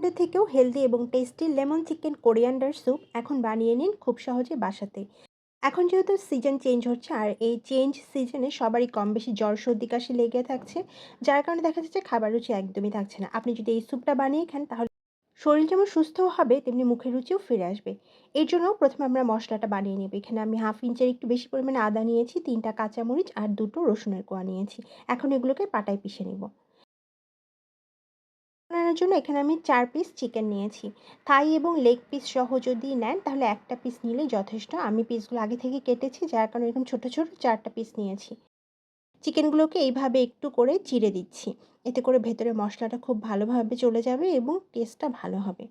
থেকেও হেলদি এবং tasty lemon chicken coriander soup এখন বানিয়ে নিন খুব সহজে বাসাতে। এখন যেহেতু সিজন চেঞ্জ হচ্ছে, আর এই চেঞ্জ সিজনে সবারই কম বেশি জ্বর সর্দি কাশি লেগে থাকছে, যার কারণে দেখা যাচ্ছে খাবার রুচি একদমই থাকছে না। আপনি যদি এই স্যুপটা বানিয়ে খান, তাহলে শরীর যেমন সুস্থও হবে, তেমনি মুখের রুচিও ফিরে আসবে। এর জন্য প্রথমে আমরা মশলাটা বানিয়ে নেব। এখানে আমি হাফ ইঞ্চের একটু বেশি পরিমাণে আদা নিয়েছি, তিনটা কাঁচামরিচ আর দুটো রসুনের কোয়া নিয়েছি। এখন এগুলোকে পাটায় পিষে নেব। বানানোর জন্য এখানে আমি চার পিস চিকেন নিয়েছি। থাই এবং লেগ পিস সহ যদি নেন, তাহলে একটা পিস নিলেই যথেষ্ট। আমি পিসগুলো আগে থেকে কেটেছি, যার কারণে এরকম ছোটো ছোটো চারটা পিস নিয়েছি। চিকেনগুলোকে এইভাবে একটু করে চিড়ে দিচ্ছি। এতে করে ভেতরে মশলাটা খুব ভালোভাবে চলে যাবে এবং টেস্টটা ভালো হবে।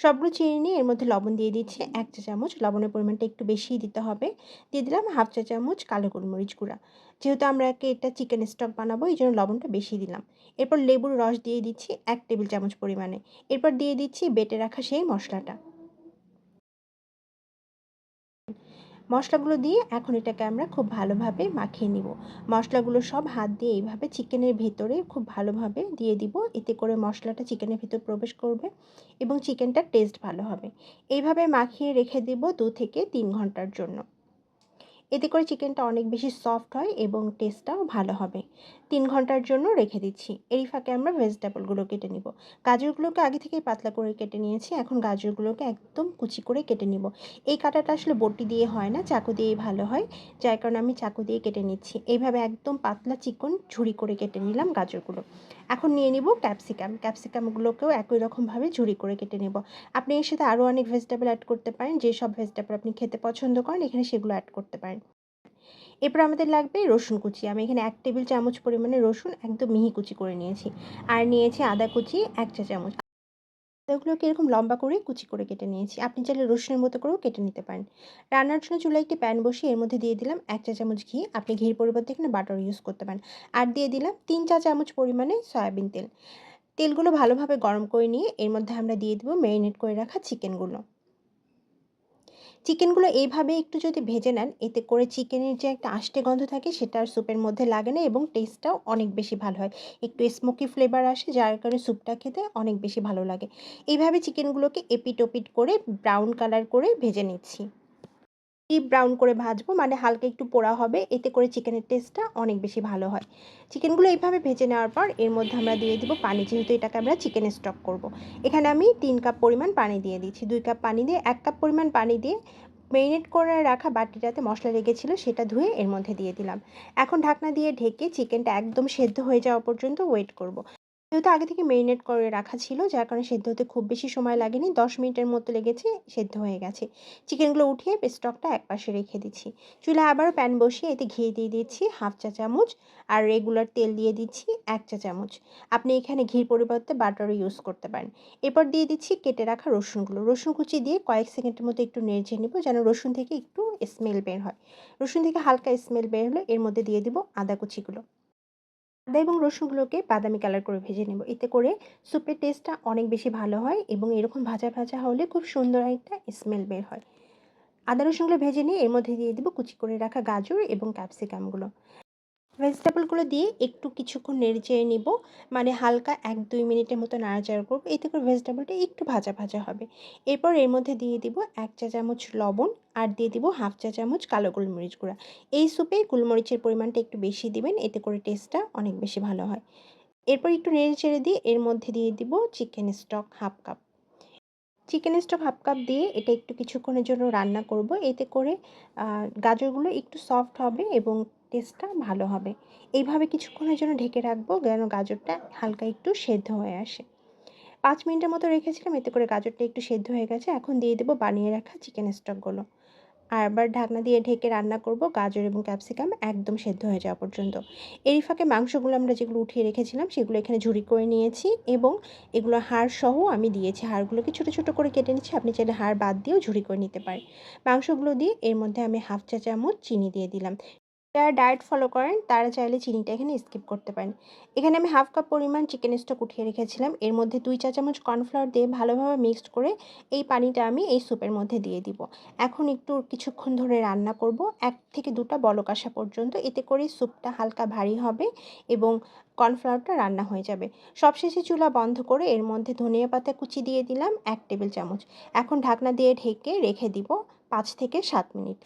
সবগুলো চিনি নিয়ে এর মধ্যে লবণ দিয়ে দিচ্ছি। এক চা চামচ। লবণের পরিমাণটা একটু বেশিই দিতে হবে। দিয়ে দিলাম হাফ চা চামচ কালো গোলমরিচ গুঁড়া। যেহেতু আমরা একে এটা চিকেন স্টক বানাবো, এই জন্য লবণটা বেশি দিলাম। এরপর লেবুর রস দিয়ে দিচ্ছি এক টেবিল চামচ পরিমাণে। এরপর দিয়ে দিচ্ছি বেটে রাখা সেই মশলাটা। মশলাগুলো দিয়ে এখন এটাকে আমরা খুব ভালোভাবে মাখিয়ে নিব। মশলাগুলো সব হাত দিয়ে এইভাবে চিকেনের ভেতরে খুব ভালোভাবে দিয়ে দিব। এতে করে মশলাটা চিকেনের ভেতর প্রবেশ করবে এবং চিকেনটার টেস্ট ভালো হবে। এইভাবে মাখিয়ে রেখে দিব দু থেকে তিন ঘণ্টার জন্য। এতে করে চিকেনটা অনেক বেশি সফট হয় এবং টেস্টটাও ভালো হবে। তিন ঘণ্টার জন্য রেখে দিচ্ছি। এরই ফাঁকে আমরা ভেজিটেবলগুলো কেটে নিব। গাজরগুলোকে আগে থেকেই পাতলা করে কেটে নিয়েছি। এখন গাজরগুলোকে একদম কুচি করে কেটে নিব। এই কাটাটা আসলে বটি দিয়ে হয় না, চাকু দিয়েই ভালো হয়। যার কারণে আমি চাকু দিয়ে কেটে নিচ্ছি। এইভাবে একদম পাতলা চিকন ঝুড়ি করে কেটে নিলাম গাজরগুলো। এখন নিয়ে নিব ক্যাপসিকাম। ক্যাপসিকামগুলোকেও একই রকমভাবে ঝুড়ি করে কেটে নেব। আপনি এর সাথে আরও অনেক ভেজিটেবল অ্যাড করতে পারেন যেসব ভেজিটেবল আপনি খেতে পছন্দ করেন, এখানে সেগুলো অ্যাড করতে পারেন। এরপর আমাদের লাগবে রসুন কুচি। আমি এখানে এক টেবিল চামচ পরিমাণে রসুন, একদম মিহি কুচি করে নিয়েছি। আর নিয়েছি আদা কুচি, এক চা চামচ। আদাগুলোকে এরকম লম্বা করে কুচি করে কেটে নিয়েছি। আপনি চাইলে রসুনের মতো করেও কেটে নিতে পারেন। রান্নার জন্য চুলায় একটি প্যান বসিয়ে এর মধ্যে দিয়ে দিলাম এক চা চামচ ঘি। আপনি ঘির পরিবর্তে এখানে বাটার ইউজ করতে পারেন। আর দিয়ে দিলাম তিন চা চামচ পরিমাণে সয়াবিন তেল। তেলগুলো ভালোভাবে গরম করে নিয়ে এর মধ্যে আমরা দিয়ে দেবো ম্যারিনেট করে রাখা চিকেনগুলো চিকেনগুলো এইভাবে একটু যদি ভেজে নেন, এতে করে চিকেনের যে একটা আষ্টে গন্ধ থাকে সেটা আর স্যুপের মধ্যে লাগে না এবং টেস্টটাও অনেক বেশি ভালো হয়। একটু স্মোকি ফ্লেভার আসে, যার কারণে স্যুপটা খেতে অনেক বেশি ভালো লাগে। এইভাবে চিকেনগুলোকে এপিট ওপিট করে ব্রাউন কালার করে ভেজে নিচ্ছি। ডিপ ব্রাউন করে ভাজবো মানে হালকা একটু পোড়া হবে, এতে করে চিকেনের টেস্টটা অনেক বেশি ভালো হয় চিকেনগুলো এইভাবে ভেজে নেওয়ার পর এর মধ্যে আমরা দিয়ে দিব পানি, যেহেতু এটাকে আমরা চিকেন স্টক করব। এখানে আমি তিন কাপ পরিমাণ পানি দিয়ে দিচ্ছি দুই কাপ পানি দিয়ে, এক কাপ পরিমাণ পানি দিয়ে মেরিনেট করে রাখা বাটিটাতে মশলা লেগেছিলো, সেটা ধুয়ে এর মধ্যে দিয়ে দিলাম এখন ঢাকনা দিয়ে ঢেকে চিকেনটা একদম সেদ্ধ হয়ে যাওয়া পর্যন্ত ওয়েট করব। যেহেতু আগে থেকে মেরিনেট করে রাখা ছিল, যার কারণে সেদ্ধ হতে খুব বেশি সময় লাগেনি। দশ মিনিটের মতো লেগেছে, সেদ্ধ হয়ে গেছে। চিকেনগুলো উঠিয়ে স্টকটা একপাশে রেখে দিচ্ছি। চুলা আবারও প্যান বসিয়ে এতে ঘি দিয়ে দিচ্ছি, হাফ চা চামচ, আর রেগুলার তেল দিয়ে দিচ্ছি এক চা চামচ। আপনি এখানে ঘির পরিবর্তে বাটারও ইউজ করতে পারেন। এরপর দিয়ে দিচ্ছি কেটে রাখা রসুনগুলো। রসুন কুচি দিয়ে কয়েক সেকেন্ডের মতো একটু নেড়ে নেব, যেন রসুন থেকে একটু স্মেল বের হয়। রসুন থেকে হালকা স্মেল বের হলে এর মধ্যে দিয়ে দিব আদা কুচিগুলো। আদা এবং রসুনগুলোকে বাদামি কালার করে ভেজে নেব। এতে করে স্যুপের টেস্টটা অনেক বেশি ভালো হয় এবং এরকম ভাজা ভাজা হলে খুব সুন্দর একটা স্মেল বের হয়। আদা রসুনগুলো ভেজে নিয়ে এর মধ্যে দিয়ে দেবো কুচি করে রাখা গাজর এবং ক্যাপসিকামগুলো ভেজিটেবলগুলো দিয়ে একটু কিছুক্ষণ নেড়ে চেড়ে নিব। মানে হালকা এক দুই মিনিটের মতো নাড়াচাড়া করব। এতে করে ভেজিটেবলটা একটু ভাজা ভাজা হবে। এরপর এর মধ্যে দিয়ে দিব এক চা চামচ লবণ আর দিয়ে দিব হাফ চা চামচ কালো গোলমরিচ গুঁড়া। এই স্যুপে গোলমরিচের পরিমাণটা একটু বেশি দিবেন, এতে করে টেস্টটা অনেক বেশি ভালো হয়। এরপর একটু নেড়ে চেড়ে দিয়ে এর মধ্যে দিয়ে দিব chicken stock half cup chicken stock half cup দিয়ে এটা একটু কিছুক্ষণের জন্য রান্না করব। এতে করে গাজরগুলো একটু সফট হবে এবং টেস্টটা ভালো হবে। এইভাবে কিছুক্ষণের জন্য ঢেকে রাখব যেন গাজরটা হালকা একটু সেদ্ধ হয়ে আসে। পাঁচ মিনিটের মতো রেখেছিলাম, এতে করে গাজরটা একটু সেদ্ধ হয়ে গেছে। এখন দিয়ে দেবো বানিয়ে রাখা চিকেন স্টকগুলো আর আবার ঢাকনা দিয়ে ঢেকে রান্না করব গাজর এবং ক্যাপসিকাম একদম সেদ্ধ হয়ে যাওয়া পর্যন্ত। এরই ফাঁকে মাংসগুলো আমরা যেগুলো উঠিয়ে রেখেছিলাম, সেগুলো এখানে ঝুড়ি করে নিয়েছি এবং এগুলো হাড় সহ আমি দিয়েছি। হাড়গুলোকে ছোটো ছোটো করে কেটে নিচ্ছি, আপনি চাইলে হাড় বাদ দিয়েও ঝুড়ি করে নিতে পারেন। মাংসগুলো দিয়ে এর মধ্যে আমি হাফ চা চামচ চিনি দিয়ে দিলাম। যারা ডায়েট ফলো করেন, তারা চাইলে চিনিটা এখানে স্কিপ করতে পারেন। এখানে আমি হাফ কাপ পরিমাণ চিকেন স্টক উঠিয়ে রেখেছিলাম। এর মধ্যে দুই চা চামচ কর্নফ্লাওয়ার দিয়ে ভালোভাবে মিক্সড করে এই পানিটা আমি এই স্যুপের মধ্যে দিয়ে দিব। এখন একটু কিছুক্ষণ ধরে রান্না করব এক থেকে ২ টা বলক আসা পর্যন্ত। এতে করে স্যুপটা হালকা ভারী হবে এবং কর্নফ্লাওয়ারটা রান্না হয়ে যাবে। সবশেষে চুলা বন্ধ করে এর মধ্যে ধনিয়া পাতা কুচি দিয়ে দিলাম এক টেবিল চামচ। এখন ঢাকনা দিয়ে ঢেকে রেখে দিব পাঁচ থেকে সাত মিনিট।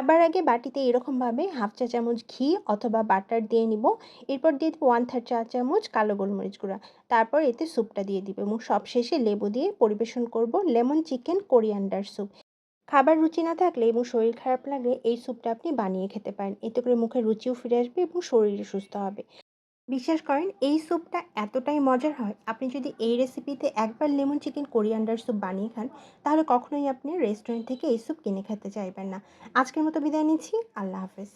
খাবার আগে বাটিতে এরকমভাবে হাফ চা চামচ ঘি অথবা বাটার দিয়ে নিব। এরপর দিয়ে দিব 1/3 চা চামচ কালো গোলমরিচ গুঁড়া। তারপর এতে স্যুপটা দিয়ে দিব এবং সবশেষে লেবু দিয়ে পরিবেশন করব লেমন চিকেন কোরিয়ান্ডার স্যুপ। খাবার রুচি না থাকলে এবং শরীর খারাপ লাগলে এই স্যুপটা আপনি বানিয়ে খেতে পারেন। এতে করে মুখে রুচিও ফিরে আসবে এবং শরীরও সুস্থ হবে। বিশ্বাস করেন এই স্যুপটা এতটাই মজার হয়, আপনি যদি এই রেসিপিতে একবার লেমন চিকেন কোরিয়ান্ডার স্যুপ বানিয়ে খান, তাহলে কখনোই আপনি রেস্টুরেন্ট থেকে এই স্যুপ কিনে খেতে চাইবেন না। আজকের মতো বিদায় নিচ্ছি। আল্লাহ হাফেজ।